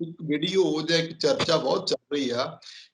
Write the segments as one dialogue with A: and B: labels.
A: ਇੱਕ ਵੀਡੀਓ ਜਾਂ ਇੱਕ ਚਰਚਾ ਬਹੁਤ ਚੱਲ ਰਹੀ ਆ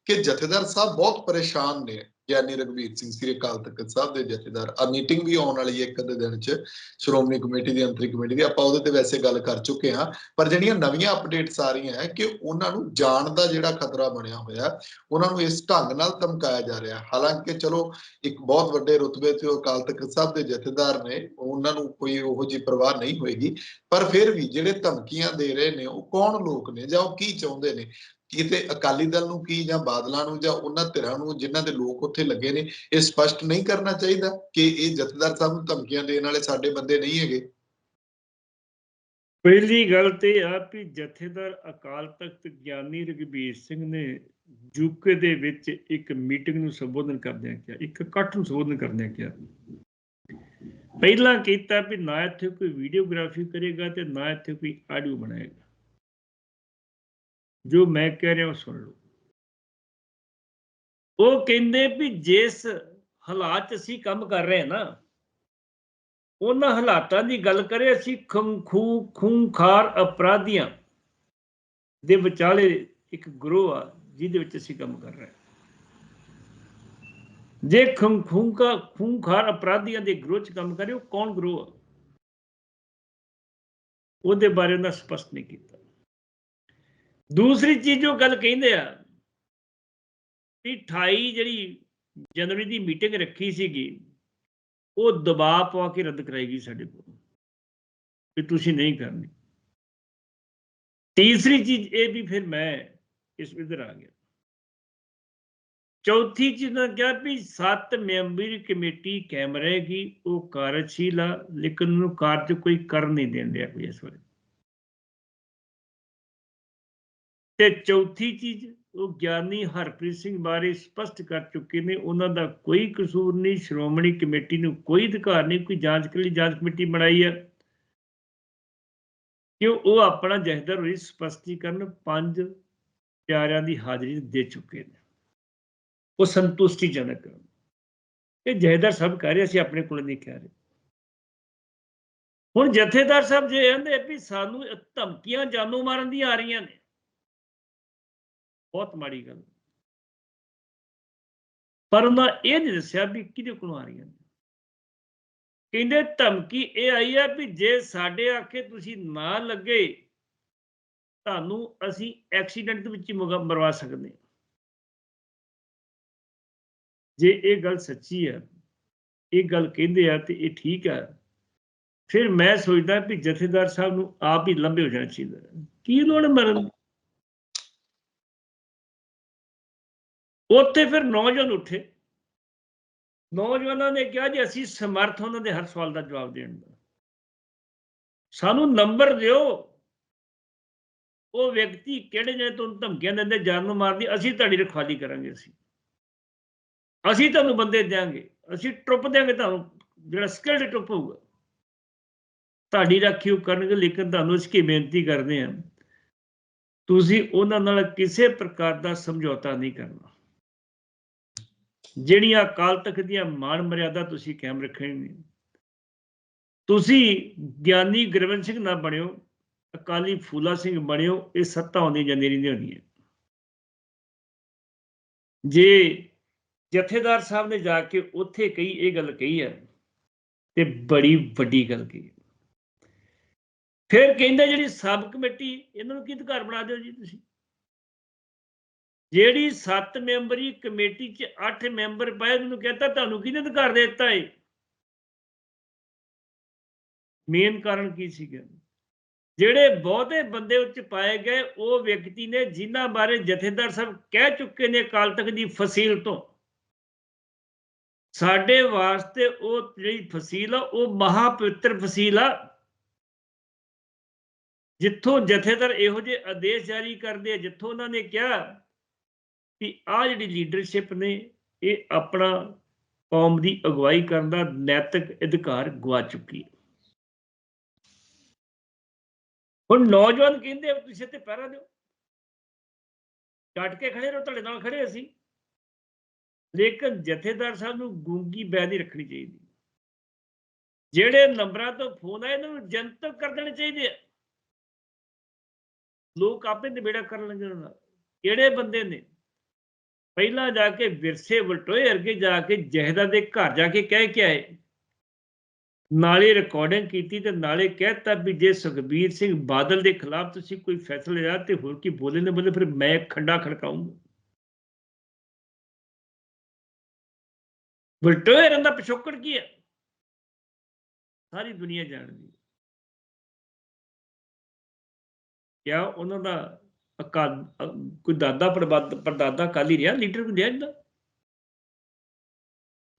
A: ਕਿ ਜਥੇਦਾਰ ਸਾਹਿਬ ਬਹੁਤ ਪਰੇਸ਼ਾਨ ਨੇ। ਗਿਆਨੀ ਰਗਵੀਰ ਸਿੰਘ ਸ੍ਰੀ ਅਕਾਲ ਤਖਤ ਸਾਹਿਬ ਦੇ ਜਥੇਦਾਰ। ਆ ਮੀਟਿੰਗ ਵੀ ਆਉਣ ਵਾਲੀ ਹੈ ਇੱਕ ਅੱਧੇ ਦਿਨ ਚ, ਸ਼੍ਰੋਮਣੀ ਕਮੇਟੀ ਦੀ, ਅੰਤਰੀ ਕਮੇਟੀ ਦੀ। ਆਪਾਂ ਉਹਦੇ ਤੇ ਵੈਸੇ ਗੱਲ ਕਰ ਚੁੱਕੇ ਹਾਂ, ਪਰ ਜਿਹੜੀਆਂ ਨਵੀਆਂ ਅਪਡੇਟਸ ਆ ਰਹੀਆਂ ਹੈ ਕਿ ਉਹਨਾਂ ਨੂੰ ਜਾਣ ਦਾ ਜਿਹੜਾ ਖਤਰਾ ਬਣਿਆ ਹੋਇਆ ਉਹਨਾਂ ਨੂੰ ਇਸ ਢੰਗ ਨਾਲ ਧਮਕਾਇਆ ਜਾ ਰਿਹਾ ਹਾਲਾਂਕਿ ਚਲੋ, ਇੱਕ ਬਹੁਤ ਵੱਡੇ ਰੁਤਬੇ ਤੇ ਉਹ ਅਕਾਲ ਤਖਤ ਸਾਹਿਬ ਦੇ ਜਥੇਦਾਰ ਨੇ, ਉਹਨਾਂ ਨੂੰ ਕੋਈ ਉਹੋ ਜਿਹੀ ਪਰਵਾਹ ਨਹੀਂ ਹੋਏਗੀ, ਪਰ ਫਿਰ ਵੀ ਜਿਹੜੇ ਧਮਕੀਆਂ ਦੇ ਰਹੇ ਨੇ, ਉਹ ਕੌਣ ਲੋਕ ਨੇ ਜਾਂ ਉਹ ਕੀ ਚਾਹੁੰਦੇ ਨੇ? ਕਿਤੇ ਅਕਾਲੀ ਦਲ ਨੂੰ ਕੀ ਜਾਂ ਬਾਦਲਾਂ ਨੂੰ ਜਾਂ ਉਹਨਾਂ ਧਿਰਾਂ ਨੂੰ ਜਿਨ੍ਹਾਂ ਦੇ ਲੋਕ ਉੱਥੇ ਲੱਗੇ ਨੇ, ਇਹ ਸਪਸ਼ਟ ਨਹੀਂ ਕਰਨਾ ਚਾਹੀਦਾ ਕਿ ਇਹ ਜਥੇਦਾਰ ਸਾਹਿਬ ਨੂੰ ਧਮਕੀਆਂ ਦੇਣ ਵਾਲੇ ਸਾਡੇ ਬੰਦੇ ਨਹੀਂ ਹੈਗੇ?
B: ਪਹਿਲੀ ਗੱਲ ਤੇ ਆ ਵੀ ਜਥੇਦਾਰ ਅਕਾਲ ਤਖਤ ਗਿਆਨੀ ਰਘਬੀਰ ਸਿੰਘ ਨੇ ਯੂਕੇ ਦੇ ਵਿੱਚ ਇੱਕ ਮੀਟਿੰਗ ਨੂੰ ਸੰਬੋਧਨ ਕਰਦਿਆਂ ਕਿਹਾ, ਇੱਕ ਇਕੱਠ ਨੂੰ ਸੰਬੋਧਨ ਕਰਦਿਆਂ ਕਿਹਾ। ਪਹਿਲਾਂ ਕੀਤਾ ਵੀ ਨਾ ਇੱਥੇ ਕੋਈ ਵੀਡੀਓਗ੍ਰਾਫੀ ਕਰੇਗਾ ਤੇ ਨਾ ਇੱਥੇ ਕੋਈ ਆਡੀਓ ਬਣਾਏਗਾ। ਜੋ ਮੈਂ ਕਹਿ ਰਿਹਾ ਉਹ ਸੁਣ ਲਓ। ਉਹ ਕਹਿੰਦੇ ਵੀ ਜਿਸ ਹਾਲਾਤ 'ਚ ਅਸੀਂ ਕੰਮ ਕਰ ਰਹੇ ਹਾਂ ਨਾ, ਉਹਨਾਂ ਹਾਲਾਤਾਂ ਦੀ ਗੱਲ ਕਰੇ ਅਸੀਂ ਖੰਖੂ ਖੂੰਖਾਰ ਅਪਰਾਧੀਆਂ ਦੇ ਵਿਚਾਲੇ ਇੱਕ ਗਰੋਹ ਆ, ਜਿਹਦੇ ਵਿੱਚ ਅਸੀਂ ਕੰਮ ਕਰ ਰਹੇ ਹਾਂ। ਜੇ ਖੰਖੂੰਕਾ ਖੂੰਖਾਰ ਅਪਰਾਧੀਆਂ ਦੇ ਗਰੋਹ 'ਚ ਕੰਮ ਕਰੇ, ਉਹ ਕੌਣ ਗਰੋਹ ਆ? ਉਹਦੇ ਬਾਰੇ ਉਹਨਾਂ ਸਪਸ਼ਟ ਨਹੀਂ ਕੀਤਾ। ਦੂਸਰੀ ਚੀਜ਼ ਜੋ ਗੱਲ ਕਹਿੰਦੇ ਆ ਕਿ 28 ਜਿਹੜੀ ਜਨਵਰੀ ਦੀ ਮੀਟਿੰਗ ਰੱਖੀ ਸੀਗੀ, ਉਹ ਦਬਾਅ ਪਾ ਕੇ ਰੱਦ ਕਰਾਈ ਗਈ ਸਾਡੇ ਕੋਲ, ਵੀ ਤੁਸੀਂ ਨਹੀਂ ਕਰਨੀ। ਤੀਸਰੀ ਚੀਜ਼ ਇਹ ਵੀ ਫਿਰ ਮੈਂ ਇਸ ਵਿਦਰ ਆ ਗਿਆ। ਚੌਥੀ ਚੀਜ਼ ਨਾ ਕਿਹਾ ਵੀ ਸੱਤ ਮੈਂਬਰੀ ਕਮੇਟੀ ਕਾਇਮ ਰਹੇਗੀ, ਉਹ ਕਾਰਜਸ਼ੀਲ ਆ ਲੇਕਿਨ ਉਹਨੂੰ ਕਾਰਜ ਕੋਈ ਕਰ ਨਹੀਂ ਦੇਣ ਡਿਆ ਕੋਈ ਇਸ ਵੇਲੇ। ਤੇ ਚੌਥੀ ਚੀਜ਼ ਉਹ ਗਿਆਨੀ ਹਰਪ੍ਰੀਤ ਸਿੰਘ ਬਾਰੇ ਸਪਸ਼ਟ ਕਰ ਚੁੱਕੇ ਨੇ। ਉਹਨਾਂ ਦਾ ਕੋਈ ਕਸੂਰ ਨਹੀਂ। ਸ਼੍ਰੋਮਣੀ ਕਮੇਟੀ ਨੂੰ ਕੋਈ ਅਧਿਕਾਰ ਨਹੀਂ। ਕੋਈ ਜਾਂਚ ਕਰਨ ਲਈ ਜਾਂਚ ਕਮੇਟੀ ਬਣਾਈ ਹੈ। ਕਿ ਉਹ ਆਪਣਾ ਜਹਦਰ ਹੋਈ ਸਪਸ਼ਟੀਕਰਨ ਪੰਜ ਪਿਆਰਿਆਂ ਦੀ ਹਾਜ਼ਰੀ ਦੇ ਚੁੱਕੇ ਨੇ। ਉਹ ਸੰਤੁਸ਼ਟੀਜਨਕ। ਇਹ ਜਹਦਰ ਸਭ ਕਹਿ ਰਹੇ, ਅਸੀਂ ਆਪਣੇ ਕੋਲ ਨਹੀਂ ਕਹਿ ਰਹੇ। ਹੁਣ ਜਥੇਦਾਰ ਸਾਹਿਬ ਜੇ ਕਹਿੰਦੇ ਵੀ ਸਾਨੂੰ ਧਮਕੀਆਂ ਜਾਨੋਂ ਮਾਰਨ ਦੀਆਂ ਆ ਰਹੀਆਂ ਨੇ ਬਹੁਤ ਮਾੜੀ ਗੱਲ। ਪਰ ਉਹਨਾਂ ਇਹ ਨਹੀਂ ਦੱਸਿਆ ਵੀ ਕਿਹਦੇ ਕੋਲੋਂ ਆ ਰਹੀਆਂ ਕਹਿੰਦੇ ਧਮਕੀ ਇਹ ਆਈ ਆ ਵੀ ਜੇ ਸਾਡੇ ਆਖੇ ਤੁਸੀਂ ਨਾ ਲੱਗੇ, ਤੁਹਾਨੂੰ ਅਸੀਂ ਐਕਸੀਡੈਂਟ ਦੇ ਵਿੱਚ ਹੀ ਮਰਵਾ ਸਕਦੇ ਹਾਂ। ਜੇ ਇਹ ਗੱਲ ਸੱਚੀ ਹੈ ਇਹ ਗੱਲ ਕਹਿੰਦੇ ਆ ਤੇ ਇਹ ਠੀਕ ਹੈ ਫਿਰ ਮੈਂ ਸੋਚਦਾ ਵੀ ਜਥੇਦਾਰ ਸਾਹਿਬ ਨੂੰ ਆਪ ਹੀ ਲੰਬੇ ਹੋ ਜਾਣਾ ਚਾਹੀਦਾ। ਕੀ ਲੋੜ ਮਰਨ ਉੱਥੇ ਫਿਰ ਨੌਜਵਾਨ ਉੱਠੇ। ਨੌਜਵਾਨਾਂ ਨੇ ਕਿਹਾ ਜੀ, ਅਸੀਂ ਸਮਰਥ ਉਹਨਾਂ ਦੇ ਹਰ ਸਵਾਲ ਦਾ ਜਵਾਬ ਦੇਣ ਦਾ। ਸਾਨੂੰ ਨੰਬਰ ਦਿਓ। ਉਹ ਵਿਅਕਤੀ ਕਿਹੜੇ ਨੇ, ਤੁਹਾਨੂੰ ਧਮਕੀਆਂ ਦਿੰਦੇ, ਜਾਨ ਨੂੰ ਮਾਰਦੀ, ਅਸੀਂ ਤੁਹਾਡੀ ਰਖਵਾਲੀ ਕਰਾਂਗੇ ਅਸੀਂ। ਅਸੀਂ ਤੁਹਾਨੂੰ ਬੰਦੇ ਦਿਆਂਗੇ। ਅਸੀਂ ਟਰੁੱਪ ਦਿਆਂਗੇ ਤੁਹਾਨੂੰ, ਜਿਹੜਾ ਸਕਿਲਡ ਟਰੁੱਪ ਹੋਊਗਾ। ਤੁਹਾਡੀ ਰਾਖੀ ਉਹ ਕਰਨਗੇ, ਲੇਕਿਨ ਤੁਹਾਨੂੰ ਇਸ ਕੀ ਬੇਨਤੀ ਕਰਦੇ ਹਾਂ, ਤੁਸੀਂ ਉਹਨਾਂ ਨਾਲ ਕਿਸੇ ਪ੍ਰਕਾਰ ਦਾ ਸਮਝੌਤਾ ਨਹੀਂ ਕਰਨਾ। ਜਿਹੜੀਆਂ ਅਕਾਲ ਤਖਤ ਦੀਆਂ ਮਾਣ ਮਰਿਆਦਾ ਤੁਸੀਂ ਕਾਇਮ ਰੱਖਣੀ ਤੁਸੀਂ ਗਿਆਨੀ ਗੁਰਵਿੰਦ ਸਿੰਘ ਨਾ ਬਣਿਓ, ਅਕਾਲੀ ਫੂਲਾ ਸਿੰਘ ਬਣਿਓ, ਇਹ ਸੱਤਾ ਆਉਂਦੀ ਜਾਂਦੀ ਰਹਿੰਦੀ ਹੁੰਦੀ ਹੈ ਜੇ ਜਥੇਦਾਰ ਸਾਹਿਬ ਨੇ ਜਾ ਕੇ ਉੱਥੇ ਕਹੀ, ਇਹ ਗੱਲ ਕਹੀ ਹੈ, ਤੇ ਬੜੀ ਵੱਡੀ ਗੱਲ ਕਹੀ ਹੈ। ਫਿਰ ਕਹਿੰਦੇ ਜਿਹੜੀ ਸਬ ਕਮੇਟੀ, ਇਹਨਾਂ ਨੂੰ ਕੀ ਅਧਿਕਾਰ ਬਣਾ ਦਿਓ ਜੀ ਤੁਸੀਂ? ਜਿਹੜੀ 7 ਮੈਂਬਰੀ ਕਮੇਟੀ 'ਚ 8 ਮੈਂਬਰ ਪਏ ਉਹਨੂੰ ਕਹਿੰਦਾ ਤੁਹਾਨੂੰ ਕਿਹਨੇ ਅਧਿਕਾਰ ਦੇ ਦਿੱਤਾ ਏ? ਮੇਨ ਕਾਰਨ ਕੀ ਸੀਗਾ? ਜਿਹੜੇ ਬਹੁਤੇ ਬੰਦੇ ਉੱਚ ਪਾਏ ਗਏ, ਉਹ ਵਿਅਕਤੀ ਨੇ ਜਿਨ੍ਹਾਂ ਬਾਰੇ ਜਥੇਦਾਰ ਸਾਹਿਬ ਕਹਿ ਚੁੱਕੇ ਨੇ ਅਕਾਲ ਤਖਤ ਦੀ ਫਸੀਲ ਤੋਂ। ਸਾਡੇ ਵਾਸਤੇ ਉਹ ਜਿਹੜੀ ਫਸੀਲ ਆ, ਉਹ ਮਹਾ ਪਵਿੱਤਰ ਫਸੀਲ ਆ। ਜਿੱਥੋਂ ਜਥੇਦਾਰ ਇਹੋ ਜਿਹੇ ਆਦੇਸ਼ ਜਾਰੀ ਕਰਦੇ ਜਿੱਥੋਂ ਉਹਨਾਂ ਨੇ ਕਿਹਾ ਕਿ ਆ ਜਿਹੜੀ ਲੀਡਰਸ਼ਿਪ ਨੇ, ਇਹ ਆਪਣਾ ਕੌਮ ਦੀ ਅਗਵਾਈ ਕਰਨ ਦਾ ਨੈਤਿਕ ਅਧਿਕਾਰ ਗਵਾ ਚੁੱਕੀ ਹੈ। ਹੁਣ ਨੌਜਵਾਨ ਕਹਿੰਦੇ ਤੁਸੀਂ ਤੇ ਪਹਿਰਾ ਦਿਓ। ਡਟ ਕੇ ਖੜੇ ਰਹੋ, ਤੁਹਾਡੇ ਨਾਲ ਖੜੇ ਅਸੀਂ। ਲੇਕਿਨ ਜਥੇਦਾਰ ਸਾਹਿਬ ਨੂੰ ਗੂੰਗੀ ਬੈਦੀ ਰੱਖਣੀ ਚਾਹੀਦੀ। ਜਿਹੜੇ ਨੰਬਰਾਂ ਤੋਂ ਫੋਨ ਆਏ, ਇਹਨਾਂ ਨੂੰ ਜਨਤਕ ਕਰ ਦੇਣੇ ਚਾਹੀਦੇ ਆ। ਲੋਕ ਆਪੇ ਨਿਬੇੜਾ ਕਰਨ ਲੱਗੇ ਉਹਨਾਂ ਕਿਹੜੇ ਬੰਦੇ ਨੇ? ਪਹਿਲਾਂ ਜਾ ਕੇ ਵਿਰਸੇ ਵਲਟੋਏ ਅਰਗੇ ਜਾ ਕੇ ਜਹਦਾ ਦੇ ਘਰ ਜਾ ਕੇ ਕਹਿ ਕੇ ਆਏ। ਨਾਲੇ ਰਿਕਾਰਡਿੰਗ ਕੀਤੀ ਤੇ ਨਾਲੇ ਕਹਿਤਾ ਵੀ ਜੇ ਸੁਖਬੀਰ ਸਿੰਘ ਬਾਦਲ ਦੇ ਖਿਲਾਫ ਤੁਸੀਂ ਕੋਈ ਫੈਸਲਾ ਲਿਆ ਤੇ ਹੋਰ ਕੀ ਬੋਲੇ ਨੇ ਬੋਲੇ ਫਿਰ ਮੈਂ ਖੰਡਾ ਖੜਕਾਉਂਗਾ ਵਲਟੋਏ ਦਾ ਪਿਛੋਕੜ ਕੀ ਹੈ? ਸਾਰੀ ਦੁਨੀਆ ਜਾਣਦੀ ਕਿਆ ਉਹਨਾਂ ਦਾ ਅਕਾਲ ਕੋਈ ਦਾਦਾ ਪੜਦਾਦਾ ਪੜਦਾਦਾ ਕਾਲੀ ਰਿਹਾ, ਲੀਡਰ ਕੋਈ ਰਿਹਾ ਇਹਦਾ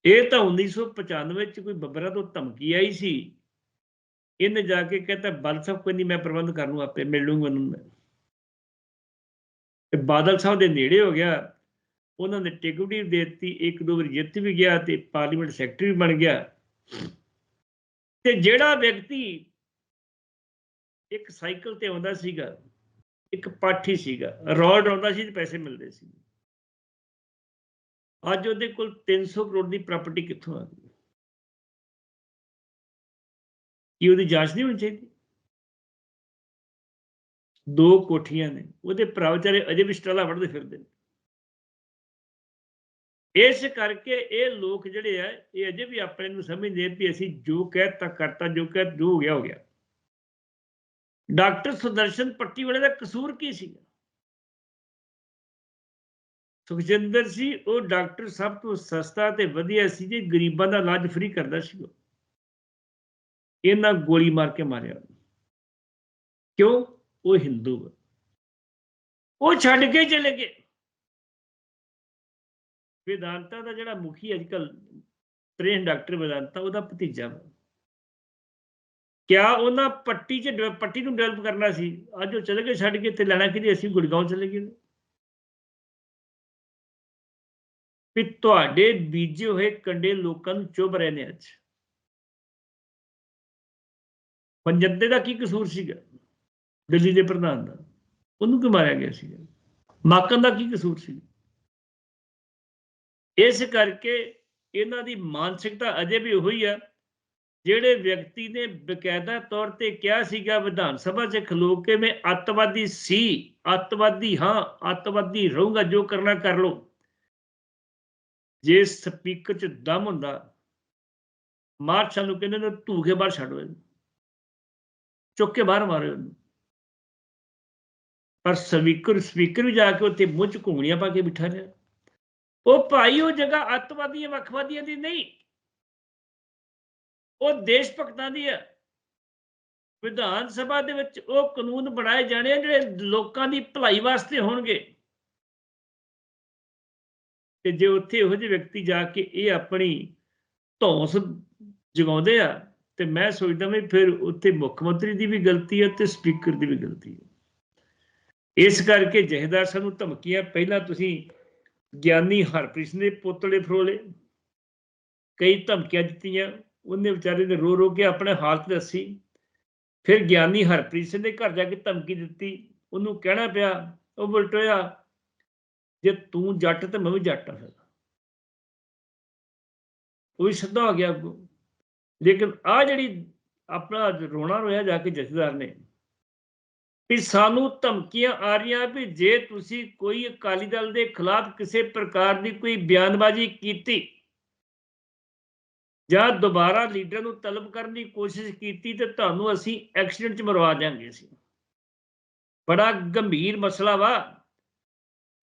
B: ਇਹ ਤਾਂ 1995 ਚ ਕੋਈ ਬੱਬਰਾ ਤੋਂ ਧਮਕੀ ਆਈ ਸੀ। ਇਹਨੇ ਜਾ ਕੇ ਕਹਿੰਦਾ ਬਲ ਸਾਹਿਬ ਕੋਈ ਨਹੀਂ ਮੈਂ ਪ੍ਰਬੰਧ ਕਰ ਲੂੰ ਆਪੇ ਮਿਲ ਲੂੰਗਾ ਉਹਨੂੰ ਮੈਂ। ਤੇ ਬਾਦਲ ਸਾਹਿਬ ਦੇ ਨੇੜੇ ਹੋ ਗਿਆ। ਉਹਨਾਂ ਨੇ ਟਿਕਟ ਵੀ ਦੇ ਦਿੱਤੀ, ਇੱਕ ਦੋ ਵਾਰ ਜਿੱਤ ਵੀ ਗਿਆ ਤੇ ਪਾਰਲੀਮੈਂਟ ਸੈਕਟਰੀ ਵੀ ਬਣ ਗਿਆ। ਤੇ ਜਿਹੜਾ ਵਿਅਕਤੀ ਇੱਕ ਸਾਈਕਲ ਤੇ ਆਉਂਦਾ ਸੀਗਾ ਇੱਕ ਪਾਠੀ ਸੀਗਾ। ਰੋਡ ਆਉਂਦਾ ਸੀ ਤੇ ਪੈਸੇ ਮਿਲਦੇ ਸੀ। ਅੱਜ ਉਹਦੇ ਕੋਲ 300 ਕਰੋੜ ਦੀ ਪ੍ਰਾਪਰਟੀ ਕਿੱਥੋਂ ਆ ਗਈ? ਕੀ ਉਹਦੀ ਜਾਂਚ ਨਹੀਂ ਹੋਣੀ ਚਾਹੀਦੀ? ਦੋ ਕੋਠੀਆਂ ਨੇ। ਉਹਦੇ ਭਰਾ ਵਿਚਾਰੇ ਅਜੇ ਵੀ ਸਟਾਲਾ ਵੜਦੇ ਫਿਰਦੇ ਨੇ। ਇਸ ਕਰਕੇ ਇਹ ਲੋਕ ਜਿਹੜੇ ਆ, ਇਹ ਅਜੇ ਵੀ ਆਪਣੇ ਨੂੰ ਸਮਝਦੇ ਵੀ ਅਸੀਂ ਜੋ ਕਹਿਤਾ ਕਰਤਾ, ਜੋ ਕਹਿ, ਜੋ ਹੋ ਗਿਆ ਹੋ ਗਿਆ। ਡਾਕਟਰ ਸੁਦਰਸ਼ਨ ਪੱਟੀ ਵਾਲੇ ਦਾ ਕਸੂਰ ਕੀ ਸੀਗਾ? ਸੁਖਜਿੰਦਰ ਸੀ, ਉਹ ਡਾਕਟਰ ਸਭ ਤੋਂ ਸਸਤਾ ਤੇ ਵਧੀਆ ਸੀ ਜੇ ਗਰੀਬਾਂ ਦਾ ਇਲਾਜ ਫ੍ਰੀ ਕਰਦਾ ਸੀ ਉਹ। ਇਹਨਾਂ ਗੋਲੀ ਮਾਰ ਕੇ ਮਾਰਿਆ ਕਿਉਂ? ਉਹ ਹਿੰਦੂ ਹੈ ਉਹ ਛੱਡ ਕੇ ਚਲੇ ਗਏ। ਵਿਦਾਂਤਾ ਦਾ ਜਿਹੜਾ ਮੁਖੀ ਅੱਜਕੱਲ ਟ੍ਰੇਨ ਡਾਕਟਰ ਵਿਦਾਂਤਾ, ਉਹਦਾ ਭਤੀਜਾ ਵਾ। ਕਿਆ ਉਹਨਾਂ ਪੱਟੀ 'ਚ ਡਿਵੈ- ਪੱਟੀ ਨੂੰ ਡਿਵੈਲਪ ਕਰਨਾ ਸੀ? ਅੱਜ ਉਹ ਚਲੇ ਗਏ ਛੱਡ ਕੇ ਤੇ ਲੈਣਾ ਕਿ ਅਸੀਂ ਗੁੜਗਾਉਂ ਚਲੇ ਗਏ ਵੀ ਤੁਹਾਡੇ ਬੀਜੇ ਹੋਏ ਕੰਡੇ ਲੋਕਾਂ ਨੂੰ ਚੁੱਭ ਰਹੇ ਨੇ ਅੱਜ। ਪੰਜੱਦੇ ਦਾ ਕੀ ਕਸੂਰ ਸੀਗਾ? ਦਿੱਲੀ ਦੇ ਪ੍ਰਧਾਨ ਦਾ। ਉਹਨੂੰ ਕਿਉਂ ਮਾਰਿਆ ਗਿਆ ਸੀਗਾ? ਮਾਕਨ ਦਾ ਕੀ ਕਸੂਰ ਸੀ? ਇਸ ਕਰਕੇ ਇਹਨਾਂ ਦੀ ਮਾਨਸਿਕਤਾ ਅਜੇ ਵੀ ਉਹੀ ਆ। ਜਿਹੜੇ ਵਿਅਕਤੀ ਨੇ ਬਕਾਇਦਾ ਤੌਰ ਤੇ ਕਿਹਾ ਸੀਗਾ, ਵਿਧਾਨ ਸਭਾ 'ਚ ਖਲੋ ਕੇ ਮੈਂ ਅੱਤਵਾਦੀ ਸੀ, ਅੱਤਵਾਦੀ ਹਾਂ, ਅੱਤਵਾਦੀ ਰਹੂੰਗਾ, ਜੋ ਕਰਨਾ ਕਰ ਲਓ। ਜੇ ਸਪੀਕਰ 'ਚ ਦਮ ਹੁੰਦਾ ਮਾਰਸ਼ਲ ਨੂੰ ਕਹਿੰਦੇ ਨੇ ਧੂਕੇ ਬਾਹਰ ਛੱਡੋ ਇਹਨੂੰ। ਚੁੱਕ ਕੇ ਬਾਹਰ ਮਾਰੋ ਇਹਨੂੰ। ਪਰ ਸਪੀਕਰ ਸਪੀਕਰ ਵੀ ਜਾ ਕੇ ਉੱਥੇ ਮੂੰਹ 'ਚ ਘੁੰਗਣੀਆਂ ਪਾ ਕੇ ਬਿਠਾ ਰਿਹਾ। ਉਹ ਭਾਈ ਉਹ ਜਗ੍ਹਾ ਅੱਤਵਾਦੀਆਂ ਵੱਖਵਾਦੀਆਂ ਦੀ ਨਹੀਂ। ਉਹ ਦੇਸ਼ ਭਗਤਾਂ ਦੀ ਹੈ। ਵਿਧਾਨ ਸਭਾ ਦੇ ਵਿੱਚ ਉਹ ਕਾਨੂੰਨ ਬਣਾਏ ਜਾਣੇ ਆ ਜਿਹੜੇ ਲੋਕਾਂ ਦੀ ਭਲਾਈ ਵਾਸਤੇ ਹੋਣਗੇ। ਤੇ ਜੇ ਉੱਥੇ ਇਹੋ ਜਿਹੇ ਵਿਅਕਤੀ ਜਾ ਕੇ ਇਹ ਆਪਣੀ ਧੌਂਸ ਜਗਾਉਂਦੇ ਆ, ਤੇ ਮੈਂ ਸੋਚਦਾ ਵੀ ਫਿਰ ਉੱਥੇ ਮੁੱਖ ਮੰਤਰੀ ਦੀ ਵੀ ਗਲਤੀ ਹੈ ਤੇ ਸਪੀਕਰ ਦੀ ਵੀ ਗਲਤੀ ਹੈ। ਇਸ ਕਰਕੇ ਜਹੇਦਾਰ ਸਾਨੂੰ ਧਮਕੀਆਂ, ਪਹਿਲਾਂ ਤੁਸੀਂ ਗਿਆਨੀ ਹਰਪ੍ਰੀਤ ਸਿੰਘ ਦੇ ਪੁੱਤਲੇ ਫਰੋਲੇ ਕਈ ਧਮਕੀਆਂ ਦਿੱਤੀਆਂ। ਉਹਨੇ ਵਿਚਾਰੇ ਨੇ ਰੋ ਰੋ ਕੇ ਆਪਣੇ ਹਾਲਤ ਦੱਸੀ। ਫਿਰ ਗਿਆਨੀ ਹਰਪ੍ਰੀਤ ਸਿੰਘ ਦੇ ਘਰ ਜਾ ਕੇ ਧਮਕੀ ਦਿੱਤੀ। ਉਹਨੂੰ ਕਹਿਣਾ ਪਿਆ, ਉਹ ਬਲਟੋਇਆ ਜੇ ਤੂੰ ਜੱਟ ਤੇ ਮੈਂ ਵੀ ਜੱਟ ਆ ਉਹ ਵੀ ਸਿੱਧਾ ਹੋ ਗਿਆ ਅੱਗੋਂ। ਲੇਕਿਨ ਆ ਜਿਹੜੀ ਆਪਣਾ ਰੋਣਾ ਰੋਇਆ ਜਾ ਕੇ ਜਥੇਦਾਰ ਨੇ, ਵੀ ਸਾਨੂੰ ਧਮਕੀਆਂ ਆ ਰਹੀਆਂ ਵੀ ਜੇ ਤੁਸੀਂ ਕੋਈ ਅਕਾਲੀ ਦਲ ਦੇ ਖਿਲਾਫ ਕਿਸੇ ਪ੍ਰਕਾਰ ਦੀ ਕੋਈ ਬਿਆਨਬਾਜ਼ੀ ਕੀਤੀ ਜਾਂ ਦੁਬਾਰਾ ਲੀਡਰ ਨੂੰ ਤਲਬ ਕਰਨ ਦੀ ਕੋਸ਼ਿਸ਼ ਕੀਤੀ ਤੇ ਤੁਹਾਨੂੰ ਅਸੀਂ ਐਕਸੀਡੈਂਟ 'ਚ ਮਰਵਾ ਦਿਆਂਗੇ ਸੀ ਬੜਾ ਗੰਭੀਰ ਮਸਲਾ ਵਾ।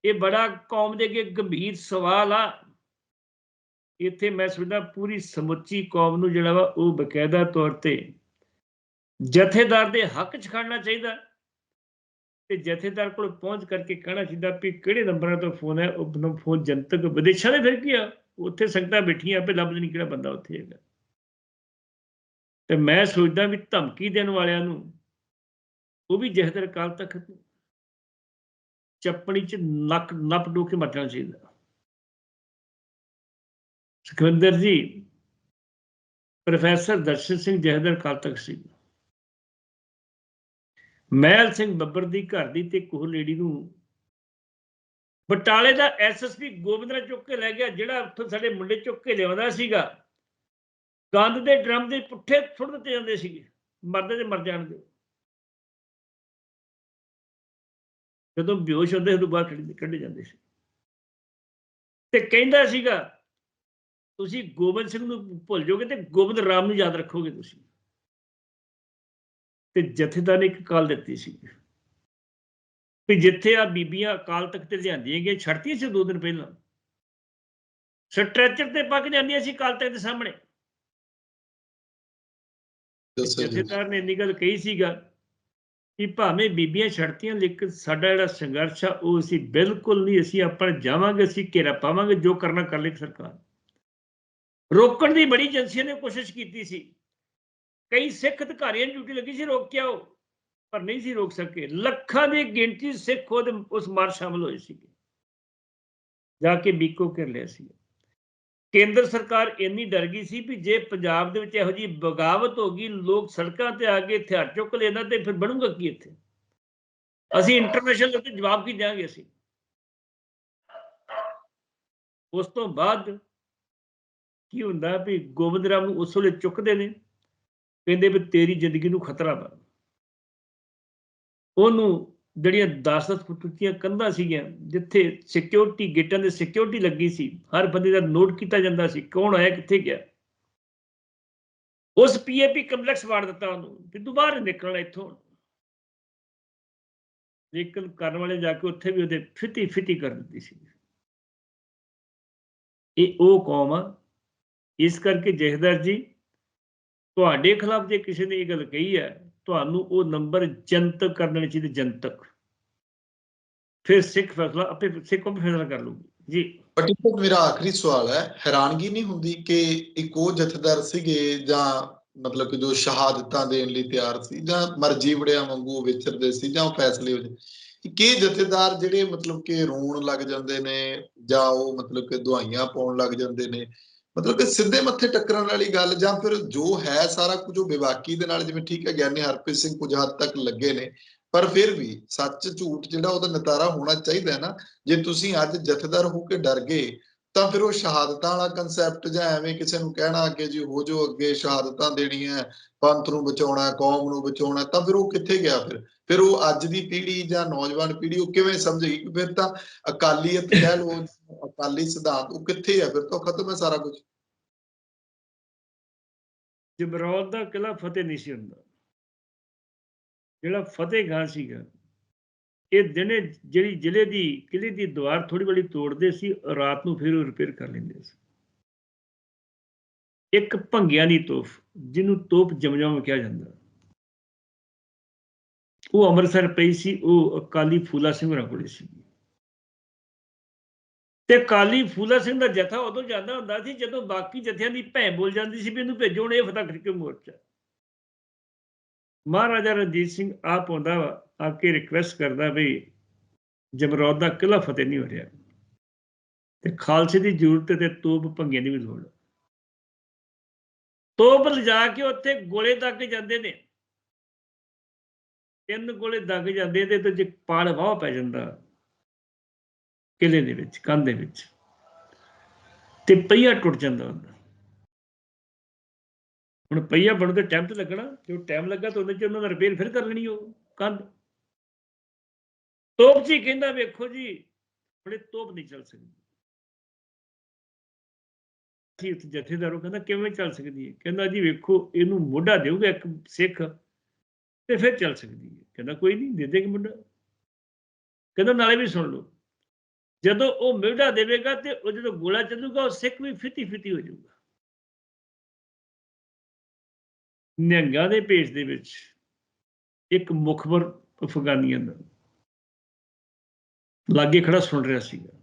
B: ਇਹ ਬੜਾ ਕੌਮ ਦੇ ਅੱਗੇ ਗੰਭੀਰ ਸਵਾਲ ਆ। ਇੱਥੇ ਮੈਂ ਸਮਝਦਾ ਪੂਰੀ ਸਮੁੱਚੀ ਕੌਮ ਨੂੰ ਜਿਹੜਾ ਵਾ ਉਹ ਬਕਾਇਦਾ ਤੌਰ ਤੇ ਜਥੇਦਾਰ ਦੇ ਹੱਕ 'ਚ ਖੜਨਾ ਚਾਹੀਦਾ। ਤੇ ਜਥੇਦਾਰ ਕੋਲ ਪਹੁੰਚ ਕਰਕੇ ਕਹਿਣਾ ਚਾਹੀਦਾ ਵੀ ਕਿਹੜੇ ਨੰਬਰਾਂ ਤੋਂ ਫੋਨ ਹੈ, ਉਹ ਫੋਨ ਜਨਤਕ ਵਿਦੇਸ਼ਾਂ ਦੇ ਫਿਰ ਕੀ ਆ? ਉੱਥੇ ਸੰਗਤਾਂ ਬੈਠੀਆਂ, ਆਪੇ ਲੱਭਦੇ ਨਹੀਂ ਕਿਹੜਾ ਬੰਦਾ ਉੱਥੇ ਹੈਗਾ। ਤੇ ਮੈਂ ਸੋਚਦਾ ਵੀ ਧਮਕੀ ਦੇਣ ਵਾਲਿਆਂ ਨੂੰ, ਉਹ ਵੀ ਜਹਦਰ ਕਾਲ ਤੱਕ ਚੱਪਣੀ 'ਚ ਨੱਕ, ਨੱਪ ਡੋ ਕੇ ਮਰਨਾ ਚਾਹੀਦਾ। ਸੁਖਵਿੰਦਰ ਜੀ, ਪ੍ਰੋਫੈਸਰ ਦਰਸ਼ਨ ਸਿੰਘ ਜਹਦਰ ਕਾਲ ਤੱਕ ਸੀ। ਮਹਿਲ ਸਿੰਘ ਬੱਬਰ ਦੀ ਘਰ ਦੀ ਤੇ ਕੋਹ ਲੇਡੀ ਨੂੰ ਬਟਾਲੇ ਦਾ ਐਸਐਸਪੀ ਗੋਬਿੰਦਰਾ ਚੁੱਕ ਕੇ ਲੈ ਗਿਆ, ਜਿਹੜਾ ਉੱਥੋਂ ਸਾਡੇ ਮੁੰਡੇ ਚੁੱਕ ਕੇ ਲਿਆਉਂਦਾ ਸੀਗਾ। ਗੰਦ ਦੇ ਡਰਮ ਦੇ ਪੁੱਠੇ ਸੁੱਟ ਦਿੱਤੇ ਜਾਂਦੇ ਸੀਗੇ, ਮਰਦੇ ਤੇ ਮਰ ਜਾਣਗੇ। ਜਦੋਂ ਬੇਹੋਸ਼ ਹੁੰਦੇ ਉਦੋਂ ਬਾਹਰ ਕੱਢੇ ਜਾਂਦੇ ਸੀ। ਤੇ ਕਹਿੰਦਾ ਸੀਗਾ, ਤੁਸੀਂ ਗੋਬਿੰਦ ਸਿੰਘ ਨੂੰ ਭੁੱਲ ਜਾਓਗੇ ਤੇ ਗੋਬਿੰਦ ਰਾਮ ਨੂੰ ਯਾਦ ਰੱਖੋਗੇ ਤੁਸੀਂ। ਤੇ ਜਥੇਦਾਰ ਨੇ ਇੱਕ ਕਾਲ ਦਿੱਤੀ ਸੀ। ਵੀ ਜਿੱਥੇ ਆ ਬੀਬੀਆਂ ਅਕਾਲ ਤਖਤ ਤੇ ਲਿਆਂਦੀਆਂ ਗਈਆਂ ਛੱਡਤੀਆਂ ਸੀ ਦੋ ਦਿਨ ਪਹਿਲਾਂ। ਸਟ੍ਰੈਚਰ ਤੇ ਪੱਕ ਜਾਂਦੀਆਂ ਸੀ ਅਕਾਲ ਤਖਤ ਦੇ ਸਾਹਮਣੇ। ਜਥੇਦਾਰ ਨੇ ਇੰਨੀ ਗੱਲ ਕਹੀ ਸੀਗਾ ਕਿ ਭਾਵੇਂ ਬੀਬੀਆਂ ਛੱਡਤੀਆਂ ਲੇਕਿਨ ਸਾਡਾ ਜਿਹੜਾ ਸੰਘਰਸ਼ ਆ ਉਹ ਅਸੀਂ ਬਿਲਕੁਲ ਨਹੀਂ ਅਸੀਂ ਆਪਾਂ ਜਾਵਾਂਗੇ ਅਸੀਂ ਘੇਰਾ ਪਾਵਾਂਗੇ ਜੋ ਕਰਨਾ ਕਰ ਲਈ ਸਰਕਾਰ। ਰੋਕਣ ਦੀ ਬੜੀ ਏਜੰਸੀਆਂ ਨੇ ਕੋਸ਼ਿਸ਼ ਕੀਤੀ ਸੀ। ਕਈ ਸਿੱਖ ਅਧਿਕਾਰੀਆਂ ਨੂੰ ਡਿਊਟੀ ਲੱਗੀ ਸੀ ਰੋਕ ਕੇ ਆਓ। ਪਰ ਨਹੀਂ ਸੀ ਰੋਕ ਸਕੇ। ਲੱਖਾਂ ਦੀ ਗਿਣਤੀ ਸਿੱਖ ਉਹਦੇ ਉਸ ਮਾਰ ਸ਼ਾਮਲ ਹੋਏ ਸੀ ਜਾ ਕੇ ਬੀਕੋ ਕਰ ਲਿਆ ਸੀ। ਕੇਂਦਰ ਸਰਕਾਰ ਇੰਨੀ ਡਰ ਗਈ ਸੀ ਵੀ ਜੇ ਪੰਜਾਬ ਦੇ ਵਿੱਚ ਇਹੋ ਜੀ ਬਗਾਵਤ ਹੋ ਗਈ, ਲੋਕ ਸੜਕਾਂ ਤੇ ਆ ਕੇ ਹਥਿਆਰ ਚੁੱਕ ਲੈਣਾ ਤੇ ਫਿਰ ਬਣੂਗਾ ਕੀ ਇੱਥੇ? ਅਸੀਂ ਇੰਟਰਨੈਸ਼ਨਲ ਉੱਤੇ ਜਵਾਬ ਕੀ ਦਿਆਂਗੇ ਅਸੀਂ? ਉਸ ਤੋਂ ਬਾਅਦ ਕੀ ਹੁੰਦਾ ਵੀ ਗੋਬਿੰਦ ਰਾਮ ਨੂੰ ਉਸ ਵੇਲੇ ਚੁੱਕਦੇ ਨੇ, ਕਹਿੰਦੇ ਵੀ ਤੇਰੀ ਜ਼ਿੰਦਗੀ ਨੂੰ ਖਤਰਾ ਬਣ। ਉਹਨੂੰ ਜਿਹੜੀਆਂ 10-10 ਫੁੱਟ ਉੱਚੀਆਂ ਕੰਧਾਂ ਸੀਗੀਆਂ, ਜਿੱਥੇ ਸਿਕਿਉਰਿਟੀ ਗੇਟਾਂ ਦੇ ਸਿਕਿਉਰਿਟੀ ਲੱਗੀ ਸੀ, ਹਰ ਬੰਦੇ ਦਾ ਨੋਟ ਕੀਤਾ ਜਾਂਦਾ ਸੀ, ਕੌਣ ਆਇਆ, ਕਿੱਥੇ ਗਿਆ। ਉਸ ਪੀਏਪੀ ਕੰਪਲੈਕਸ ਵਾੜ ਦਿੱਤਾ ਉਹਨੂੰ, ਵੀ ਤੂੰ ਬਾਹਰ ਨਿਕਲਣਾ ਇੱਥੋਂ। ਲੇਕਿਨ ਕਰਨ ਵਾਲੇ ਜਾ ਕੇ ਉੱਥੇ ਵੀ ਉਹਦੇ ਫਿੱਟੀ ਫਿੱਟੀ ਕਰ ਦਿੱਤੀ ਸੀ। ਇਹ ਉਹ ਕੌਮ ਆ। ਇਸ ਕਰਕੇ ਜਹਦਰ ਜੀ, ਤੁਹਾਡੇ ਖਿਲਾਫ ਜੇ ਕਿਸੇ ਨੇ ਇਹ ਗੱਲ ਕਹੀ ਹੈ ਤੁਹਾਨੂੰ ਉਹ ਨੰਬਰ ਜਨਤਕ ਕਰਨਾ ਚਾਹੀਦਾ ਜਨਤਕ। ਫਿਰ ਸਿੱਖ ਫੈਸਲਾ, ਆਪੇ ਸਿੱਖ ਆਪੇ ਫੈਸਲਾ ਕਰ ਲੂਗੀ ਜੀ।
A: ਪਟਿਕਟ ਮੇਰਾ ਆਖਰੀ ਸਵਾਲ ਹੈ, ਹੈਰਾਨਗੀ ਨਹੀਂ ਹੁੰਦੀ ਕਿ ਇੱਕ ਉਹ ਜਥੇਦਾਰ ਸੀਗੇ ਜਾਂ ਮਤਲਬ ਕਿ ਜੋ ਸ਼ਹਾਦਤਾਂ ਦੇਣ ਲਈ ਤਿਆਰ ਸੀ ਜਾਂ ਮਰਜ਼ੀ ਵੜਿਆਂ ਵਾਂਗੂ ਵਿਚਰਦੇ ਸੀ ਜਾਂ ਉਹ ਫੈਸਲੇ ਹੋ ਜੇ ਕਿ ਜਥੇਦਾਰ ਜਿਹੜੇ ਮਤਲਬ ਕਿ ਰੋਣ ਲੱਗ ਜਾਂਦੇ ਨੇ ਜਾਂ ਉਹ ਮਤਲਬ ਕਿ ਦੁਹਾਈਆਂ ਪਾਉਣ ਲੱਗ ਜਾਂਦੇ ਨੇ ਮਤਲਬ ਕਿ ਸਿੱਧੇ ਮੱਥੇ ਟੱਕਰਨ ਵਾਲੀ ਗੱਲ ਜਾਂ ਫਿਰ ਜੋ ਹੈ ਸਾਰਾ ਕੁਝ ਉਹ ਬੇਵਾਕੀ ਦੇ ਨਾਲ ਜਿਵੇਂ ਠੀਕ ਹੈ ਗਿਆਨੀ ਹਰਪ੍ਰੀਤ ਸਿੰਘ ਕੁਝ ਹੱਦ ਤੱਕ ਲੱਗੇ ਨੇ, ਪਰ ਫਿਰ ਵੀ ਸੱਚ ਝੂਠ ਜਿਹੜਾ ਉਹਦਾ ਨਤਾਰਾ ਹੋਣਾ ਚਾਹੀਦਾ ਹੈ ਨਾ, ਜੇ ਤੁਸੀਂ ਅੱਜ ਜਥੇਦਾਰ ਹੋ ਕੇ ਡਰ ਗਏ ਤਾਂ ਫਿਰ ਉਹ ਸ਼ਹਾਦਤਾਂ ਵਾਲਾ ਕਨਸੈਪਟ ਜਾਂ ਐਵੇਂ ਕਿਸੇ ਨੂੰ ਕਹਿਣਾ ਅੱਗੇ ਜੀ, ਹੋ ਜੋ ਅੱਗੇ ਸ਼ਹਾਦਤਾਂ ਦੇਣੀਆਂ, ਪੰਥ ਨੂੰ ਬਚਾਉਣਾ, ਕੌਮ ਨੂੰ ਬਚਾਉਣਾ, ਤਾਂ ਫਿਰ ਉਹ ਕਿੱਥੇ ਗਿਆ ਫਿਰ? ਫਿਰ ਉਹ ਅੱਜ ਦੀ ਪੀੜ੍ਹੀ ਜਾਂ ਨੌਜਵਾਨ ਪੀੜ੍ਹੀ ਉਹ ਕਿਵੇਂ ਸਮਝੇਗੀ ਕਿ ਫਿਰ ਤਾਂ ਅਕਾਲੀਅਤ ਕਹਿ ਲੋ ਅਕਾਲੀ ਸਿਧਾਂਤ, ਉਹ ਕਿੱਥੇ ਆ ਫਿਰ? ਤਾਂ ਉਹ ਖਤਮ ਹੈ ਸਾਰਾ ਕੁਝ
B: ਜਮਰੌਦ ਦਾ ਕਿਲਾ ਫਤਿਹ ਨਹੀਂ ਸੀ ਹੁੰਦਾ। ਜਿਹੜਾ ਫਤਿਹਗਾਹ ਸੀਗਾ ਇਹ ਦਿਨੇ ਜਿਹੜੀ ਜ਼ਿਲ੍ਹੇ ਦੀ ਕਿਲੇ ਦੀ ਦੀਵਾਰ ਥੋੜੀ ਬੜੀ ਤੋੜਦੇ ਸੀ, ਰਾਤ ਨੂੰ ਫਿਰ ਉਹ ਰਿਪੇਅਰ ਕਰ ਲੈਂਦੇ ਸੀ। ਇੱਕ ਭੰਗਿਆਂ ਦੀ ਤੋਪ, ਜਿਹਨੂੰ ਤੋਪ ਜਮਜਮ ਕਿਹਾ ਜਾਂਦਾ। ਉਹ ਅੰਮ੍ਰਿਤਸਰ ਪਈ ਸੀ, ਉਹ ਅਕਾਲੀ ਫੂਲਾ ਸਿੰਘ ਹੋਰਾਂ ਕੋਲੇ ਸੀ। ਤੇ ਕਾਲੀ ਫੂਲਾ ਸਿੰਘ ਦਾ ਜਥਾ ਉਦੋਂ ਜਾਂਦਾ ਹੁੰਦਾ ਸੀ ਜਦੋਂ ਬਾਕੀ ਜਥਿਆਂ ਦੀ ਭੈਂ ਬੋਲ ਜਾਂਦੀ ਸੀ ਵੀ ਇਹਨੂੰ ਭੇਜੋ, ਹੁਣ ਇਹ ਫਤਿਹ ਕਰਕੇ ਮੋਰਚਾ। ਮਹਾਰਾਜਾ ਰਣਜੀਤ ਸਿੰਘ ਆਪ ਆਉਂਦਾ ਵਾ, ਆ ਕੇ ਰਿਕਵੈਸਟ ਕਰਦਾ ਵੀ ਜਮਰੌਦ ਦਾ ਕਿਲਾ ਫਤਿਹ ਨਹੀਂ ਹੋ ਰਿਹਾ। ਤੇ ਖਾਲਸੇ ਦੀ ਜ਼ਰੂਰਤ ਤੇ ਤੋਪ ਭੰਗੀਆਂ ਦੀ ਵੀ ਲੋੜ ਤੋਪ ਲਿਜਾ ਕੇ ਉੱਥੇ ਗੋਲੇ ਦਾਗ ਜਾਂਦੇ ਨੇ। ਤਿੰਨ ਗੋਲੇ ਦਾਗ ਜਾਂਦੇ ਤੇ ਤੇ ਜੇ ਪਾੜ ਵਾਹ ਪੈ ਜਾਂਦਾ ਕਿਲੇ ਦੇ ਵਿੱਚ, ਕੰਧ ਦੇ ਵਿੱਚ। ਤੇ ਪਈਆ ਟੁੱਟ ਜਾਂਦਾ ਹੁੰਦਾ। ਹੁਣ ਪਈਆ ਬਣਨ ਦੇ ਟਾਈਮ ਤੇ ਲੱਗਣਾ ਜੇ ਟਾਈਮ ਲੱਗਾ ਤਾਂ ਉਹਦੇ ਚ ਉਹਨਾਂ ਦਾ ਰਿਪੇਅਰ ਫਿਰ ਕਰ ਲੈਣੀ ਉਹ, ਕੰਧ। ਤੋਪ ਜੀ ਕਹਿੰਦਾ ਵੇਖੋ ਜੀ ਬੜੇ ਤੋਪ ਨਹੀਂ ਚੱਲ ਸਕਦੀ। ਜੀ, ਉੱਥੇ ਜਥੇਦਾਰੋ ਕਹਿੰਦਾ, ਕਿਵੇਂ ਚੱਲ ਸਕਦੀ ਹੈ? ਕਹਿੰਦਾ ਜੀ ਵੇਖੋ, ਇਹਨੂੰ ਮੋਢਾ ਦੇਊਗਾ ਇੱਕ ਸਿੱਖ ਤੇ ਫਿਰ ਚੱਲ ਸਕਦੀ ਹੈ। ਕਹਿੰਦਾ ਕੋਈ ਨਹੀਂ, ਦੇ ਦੇਗੇ ਮੁੰਡਾ। ਕਹਿੰਦਾ ਨਾਲੇ ਵੀ ਸੁਣ ਲਓ, ਜਦੋਂ ਉਹ ਮਿਹੜਾ ਦੇਵੇਗਾ ਤੇ ਉਹ ਜਦੋਂ ਗੋਲਾ ਚੱਲੂਗਾ, ਉਹ ਸਿੱਖ ਵੀ ਫਿੱਟੀ ਫਿੱਟੀ ਹੋ ਜਾਊਗਾ। ਨਿਹੰਗਾਂ ਦੇ ਭੇਸ ਦੇ ਵਿੱਚ ਇੱਕ ਮੁਖਬਰ ਅਫਗਾਨੀਆਂ ਦਾ ਲਾਗੇ ਖੜਾ ਸੁਣ ਰਿਹਾ ਸੀਗਾ।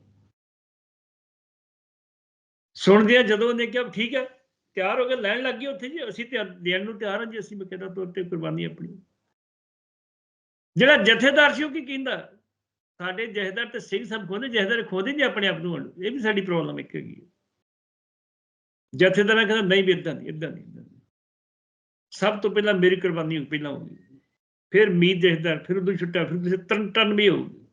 B: ਸੁਣਦਿਆਂ ਜਦੋਂ ਉਹਨੇ ਕਿਹਾ, ਠੀਕ ਹੈ, ਤਿਆਰ ਹੋ ਕੇ ਲੈਣ ਲੱਗ ਗਏ ਉੱਥੇ ਜੀ, ਅਸੀਂ ਤੇ ਦੇਣ ਨੂੰ ਤਿਆਰ ਹਾਂ ਜੀ, ਅਸੀਂ ਬਕਾਇਦਾ ਤੌਰ ਤੇ ਕੁਰਬਾਨੀ ਆਪਣੀ। ਜਿਹੜਾ ਜਥੇਦਾਰ ਸੀ ਉਹ ਕੀ ਕਹਿੰਦਾ? ਸਾਡੇ ਜਹੇਦਾਰ ਤੇ ਸਿੰਘ ਸਭ ਖੋਦੇ ਜਹੇਦਾਰ ਖੋਦੇ ਨਹੀਂ ਆਪਣੇ ਆਪ ਨੂੰ ਹੁਣ, ਇਹ ਵੀ ਸਾਡੀ ਪ੍ਰੋਬਲਮ ਇੱਕ ਹੈਗੀ ਹੈ। ਜਥੇਦਾਰਾਂ ਕਹਿੰਦਾ, ਨਹੀਂ ਵੀ ਇਦਾਂ ਨਹੀਂ ਇਦਾਂ ਨਹੀਂ ਨਹੀਂ। ਸਭ ਤੋਂ ਪਹਿਲਾਂ ਮੇਰੀ ਕੁਰਬਾਨੀ ਹੋ ਪਹਿਲਾਂ ਹੋਊਗੀ ਫਿਰ ਮੀਤ ਦੇਖਦਾ, ਫਿਰ ਉਦੋਂ ਛੁੱਟਾ, ਫਿਰ ਤੁਸੀਂ ਤਰਨ ਟਨ ਵੀ ਹੋਊਗੀ।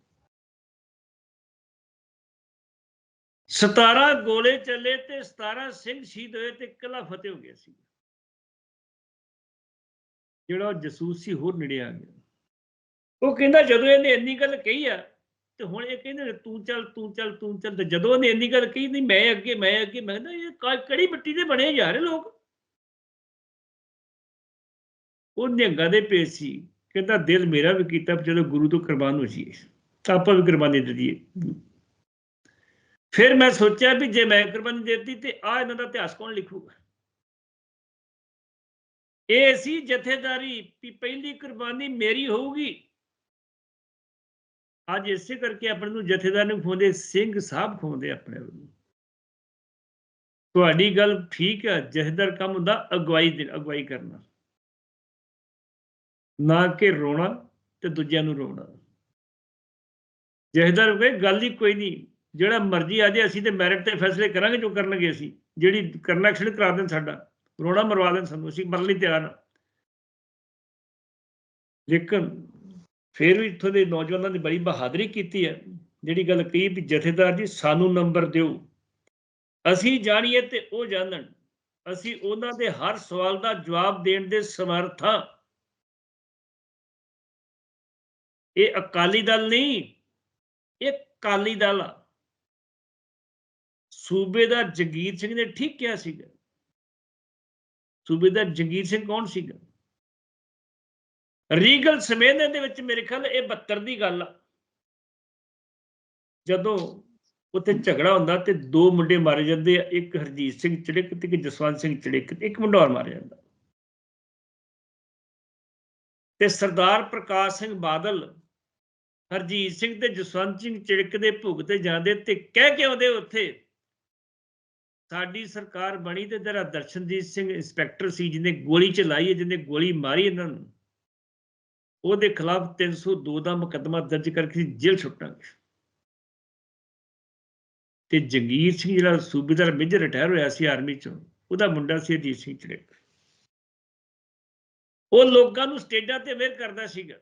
B: 17 ਗੋਲੇ ਚੱਲੇ ਤੇ 17 ਸਿੰਘ ਸ਼ਹੀਦ ਹੋਏ ਤੇ ਕਿਲਾ ਫਤਿਹ ਹੋ ਗਿਆ ਸੀ। ਜਿਹੜਾ ਜਸੂਸ ਸੀ, ਹੋਰ ਨੇੜੇ ਆ ਗਿਆ। ਉਹ ਕਹਿੰਦਾ, ਜਦੋਂ ਇਹਨੇ ਇੰਨੀ ਗੱਲ ਕਹੀ ਆ, ਤੇ ਹੁਣ ਇਹ ਕਹਿੰਦੇ ਤੂੰ ਚੱਲ ਤੂੰ ਚੱਲ ਤੂੰ ਚੱਲ, ਤੇ ਜਦੋਂ ਇਹਨੇ ਇੰਨੀ ਗੱਲ ਕਹੀ, ਨਹੀਂ, ਮੈਂ ਅੱਗੇ ਮੈਂ ਅੱਗੇ, ਮੈਂ ਕਹਿੰਦਾ, ਇਹ ਕਾ- ਕਿਹੜੀ ਮਿੱਟੀ ਦੇ ਬਣੇ ਯਾਰ ਇਹ ਲੋਕ? ਉਹ ਨਿਹੰਗਾਂ ਦੇ ਪੇਸ਼ ਸੀ। ਕਹਿੰਦਾ, ਦਿਲ ਮੇਰਾ ਵੀ ਕੀਤਾ ਵੀ ਗੁਰੂ ਤੋਂ ਕੁਰਬਾਨ ਹੋ ਜਾਈਏ ਆਪਾਂ ਵੀ ਕੁਰਬਾਨੀ ਦੇ ਦਈਏ। ਫਿਰ ਮੈਂ ਸੋਚਿਆ ਵੀ ਜੇ ਮੈਂ ਕੁਰਬਾਨੀ ਦੇ ਦਿੱਤੀ ਤੇ ਆ ਇਹਨਾਂ ਦਾ ਇਤਿਹਾਸ ਕੌਣ ਲਿਖੂਗਾ? ਇਹ ਸੀ ਜਥੇਦਾਰੀ ਵੀ ਪਹਿਲੀ ਕੁਰਬਾਨੀ ਮੇਰੀ ਹੋਊਗੀ। ਅੱਜ ਇਸੇ ਕਰਕੇ ਆਪਣੇ ਨੂੰ ਜਥੇਦਾਰ ਨੂੰ ਖੋਦੇ ਸਿੰਘ ਸਾਹਿਬ ਖੋਦੇ ਆਪਣੇ ਨੂੰ ਤੁਹਾਡੀ ਗੱਲ ਠੀਕ ਹੈ ਜਥੇਦਾਰ ਕੰਮ ਹੁੰਦਾ ਅਗਵਾਈ ਦੇ ਅਗਵਾਈ ਕਰਨਾ। ਨਾ ਕਿ ਰੋਣਾ ਤੇ ਦੂਜਿਆਂ ਨੂੰ ਰੋਣਾ। ਜਥੇਦਾਰ ਕਹੇ ਗੱਲ ਹੀ ਕੋਈ ਨਹੀਂ। ਜਿਹੜਾ ਮਰਜ਼ੀ ਆ ਜਾਏ ਅਸੀਂ ਤੇ ਮੈਰਿਟ ਤੇ ਫੈਸਲੇ ਕਰਾਂਗੇ ਜੋ ਕਰਨਗੇ ਅਸੀਂ। ਜਿਹੜੀ ਕਰਨਾ ਐਕਸ਼ਨ ਕਰਾ ਦੇਣ ਸਾਡਾ। ਰੋਣਾ ਮਰਵਾ ਦੇਣ ਸਾਨੂੰ। ਅਸੀਂ ਮਰਨ ਲਈ ਤਿਆਰ ਹਾਂ ਲੇਕਿਨ ਫਿਰ ਵੀ ਇੱਥੋਂ ਦੇ ਨੌਜਵਾਨਾਂ ਨੇ ਬੜੀ ਬਹਾਦਰੀ ਕੀਤੀ ਹੈ। ਜਿਹੜੀ ਗੱਲ ਕਹੀ ਵੀ ਜਥੇਦਾਰ ਜੀ, ਸਾਨੂੰ ਨੰਬਰ ਦਿਓ। ਅਸੀਂ ਜਾਣੀਏ ਤੇ ਉਹ ਜਾਣਨ। ਅਸੀਂ ਉਹਨਾਂ ਦੇ ਹਰ ਸਵਾਲ ਦਾ ਜਵਾਬ ਦੇਣ ਦੇ ਸਮਰਥ ਹਾਂ ਇਹ ਅਕਾਲੀ ਦਲ ਨਹੀਂ, ਇਹ ਕਾਲੀ ਦਲ ਆ। ਸੂਬੇਦਾਰ ਜਗੀਰ ਸਿੰਘ ਨੇ ਠੀਕ ਕਿਹਾ ਸੀਗਾ। ਸੂਬੇਦਾਰ ਜਗੀਰ ਸਿੰਘ ਕੌਣ ਸੀਗਾ? ਰੀਗਲ ਸਮੇਤ ਦੇ ਵਿੱਚ ਮੇਰੇ ਖਿਆਲ ਇਹ 72 ਦੀ ਗੱਲ ਆ। ਜਦੋਂ ਉੱਥੇ ਝਗੜਾ ਹੁੰਦਾ ਤੇ ਦੋ ਮੁੰਡੇ ਮਾਰੇ ਜਾਂਦੇ ਆ, ਇੱਕ ਹਰਜੀਤ ਸਿੰਘ ਚੜਿਕ ਤੇ ਇੱਕ ਜਸਵੰਤ ਸਿੰਘ ਚੜਿਕ, ਇੱਕ ਮੁੰਡਾ ਹੋਰ ਮਾਰਿਆ ਜਾਂਦਾ। ਤੇ ਸਰਦਾਰ ਪ੍ਰਕਾਸ਼ ਸਿੰਘ ਬਾਦਲ ਹਰਜੀਤ ਸਿੰਘ ਤੇ ਜਸਵੰਤ ਸਿੰਘ ਚੜਿਕ ਦੇ ਭੁਗ ਤੇ ਜਾਂਦੇ ਤੇ ਕਹਿ ਕੇ ਆਉਂਦੇ ਉੱਥੇ। ਸਾਡੀ ਸਰਕਾਰ ਬਣੀ ਤੇ ਤੇਰਾ ਦਰਸ਼ਨਜੀਤ ਸਿੰਘ ਇੰਸਪੈਕਟਰ ਸੀ, ਜਿਹਨੇ ਗੋਲੀ ਚਲਾਈ ਹੈ, ਜਿਹਨੇ ਗੋਲੀ ਮਾਰੀ ਇਹਨਾਂ ਨੂੰ। ਉਹਦੇ ਖਿਲਾਫ 302 ਦਾ ਮੁਕੱਦਮਾ ਦਰਜ ਕਰਕੇ ਜੇਲ੍ਹ ਛੁੱਟਾਂਗੇ ਤੇ ਜੰਗੀਰ ਸਿੰਘ ਜਿਹੜਾ ਸੂਬੇਦਾਰ ਮੇਜਰ ਰਿਟਾਇਰ ਹੋਇਆ ਸੀ ਆਰਮੀ ਚੋਂ, ਉਹਦਾ ਮੁੰਡਾ ਸੀ ਅਜੀਤ ਸਿੰਘ ਚੜੇਕ। ਉਹ ਲੋਕਾਂ ਨੂੰ ਸਟੇਜਾਂ ਤੇ ਅਵੇਅਰ ਕਰਦਾ ਸੀਗਾ।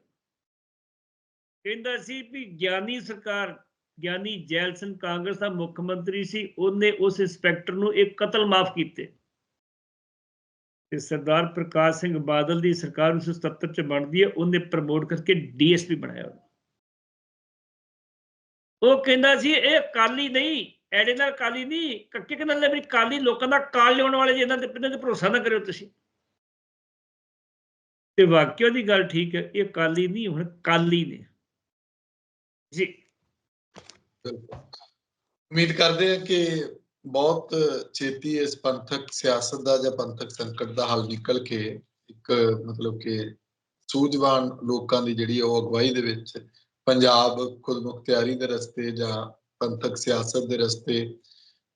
B: ਕਹਿੰਦਾ ਸੀ ਵੀ ਗਿਆਨੀ ਸਰਕਾਰ, ਗਿਆਨੀ ਜੈਲ ਸਿੰਘ ਕਾਂਗਰਸ ਦਾ ਮੁੱਖ ਮੰਤਰੀ ਸੀ, ਉਹਨੇ ਉਸ ਇੰਸਪੈਕਟਰ ਨੂੰ ਇੱਕ ਕਤਲ ਮਾਫ ਕੀਤੇ। ਤੇ ਸਰਦਾਰ ਪ੍ਰਕਾਸ਼ ਸਿੰਘ ਬਾਦਲ ਦੀ ਸਰਕਾਰ 1977 ਚ ਬਣਦੀ ਹੈ, ਉਹਨੇ ਪ੍ਰਮੋਟ ਕਰਕੇ ਡੀਐਸਪੀ ਬਣਾਇਆ। ਉਹਨੂੰ। ਉਹ ਕਹਿੰਦਾ ਸੀ, ਇਹ ਕਾਲੀ ਨਹੀਂ ਐਡੇ ਨਾਲ ਕਾਲੀ ਨਹੀਂ, ਕੱਕੇ ਨਾਲ ਵੀ ਕਾਲੀ ਲੋਕਾਂ ਦਾ ਕਾਲ ਲਿਆਉਣ ਵਾਲੇ ਜੀ ਇਹਨਾਂ ਦੇ ਇਹਨਾਂ ਤੇ ਭਰੋਸਾ ਨਾ ਕਰਿਓ ਤੁਸੀਂ। ਤੇ ਵਾਕਿਆ ਦੀ ਗੱਲ ਠੀਕ ਹੈ, ਇਹ ਕਾਲੀ ਨਹੀਂ, ਹੁਣ ਕਾਲੀ ਨੇ। ਜੀ।
A: ਉਮੀਦ ਕਰਦੇ ਹਾਂ ਕਿ ਬਹੁਤ ਛੇਤੀ ਇਸ ਪੰਥਕ ਸਿਆਸਤ ਦਾ ਜਾਂ ਪੰਥਕ ਸੰਕਟ ਦਾ ਹੱਲ ਨਿਕਲ ਕੇ ਇੱਕ ਮਤਲਬ ਕਿ ਸੂਝਵਾਨ ਲੋਕਾਂ ਦੀ ਜਿਹੜੀ ਉਹ ਅਗਵਾਈ ਦੇ ਵਿੱਚ ਪੰਜਾਬ ਖੁਦ ਮੁਖਤਿਆਰੀ ਦੇ ਰਸਤੇ ਜਾਂ ਪੰਥਕ ਸਿਆਸਤ ਦੇ ਰਸਤੇ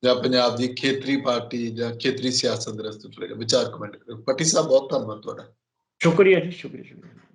A: ਜਾਂ ਪੰਜਾਬ ਦੀ ਖੇਤਰੀ ਪਾਰਟੀ ਜਾਂ ਖੇਤਰੀ ਸਿਆਸਤ ਦੇ ਰਸਤੇ ਚਲੇਗਾ ਵਿਚਾਰ ਕਮੈਂਟ ਕਰੋ ਪੱਟੀ ਸਾਹਿਬ ਬਹੁਤ ਧੰਨਵਾਦ ਤੁਹਾਡਾ।
B: ਸ਼ੁਕਰੀਆ ਜੀ ਸ਼ੁਕਰੀਆ ਸ਼ੁਕਰੀਆ।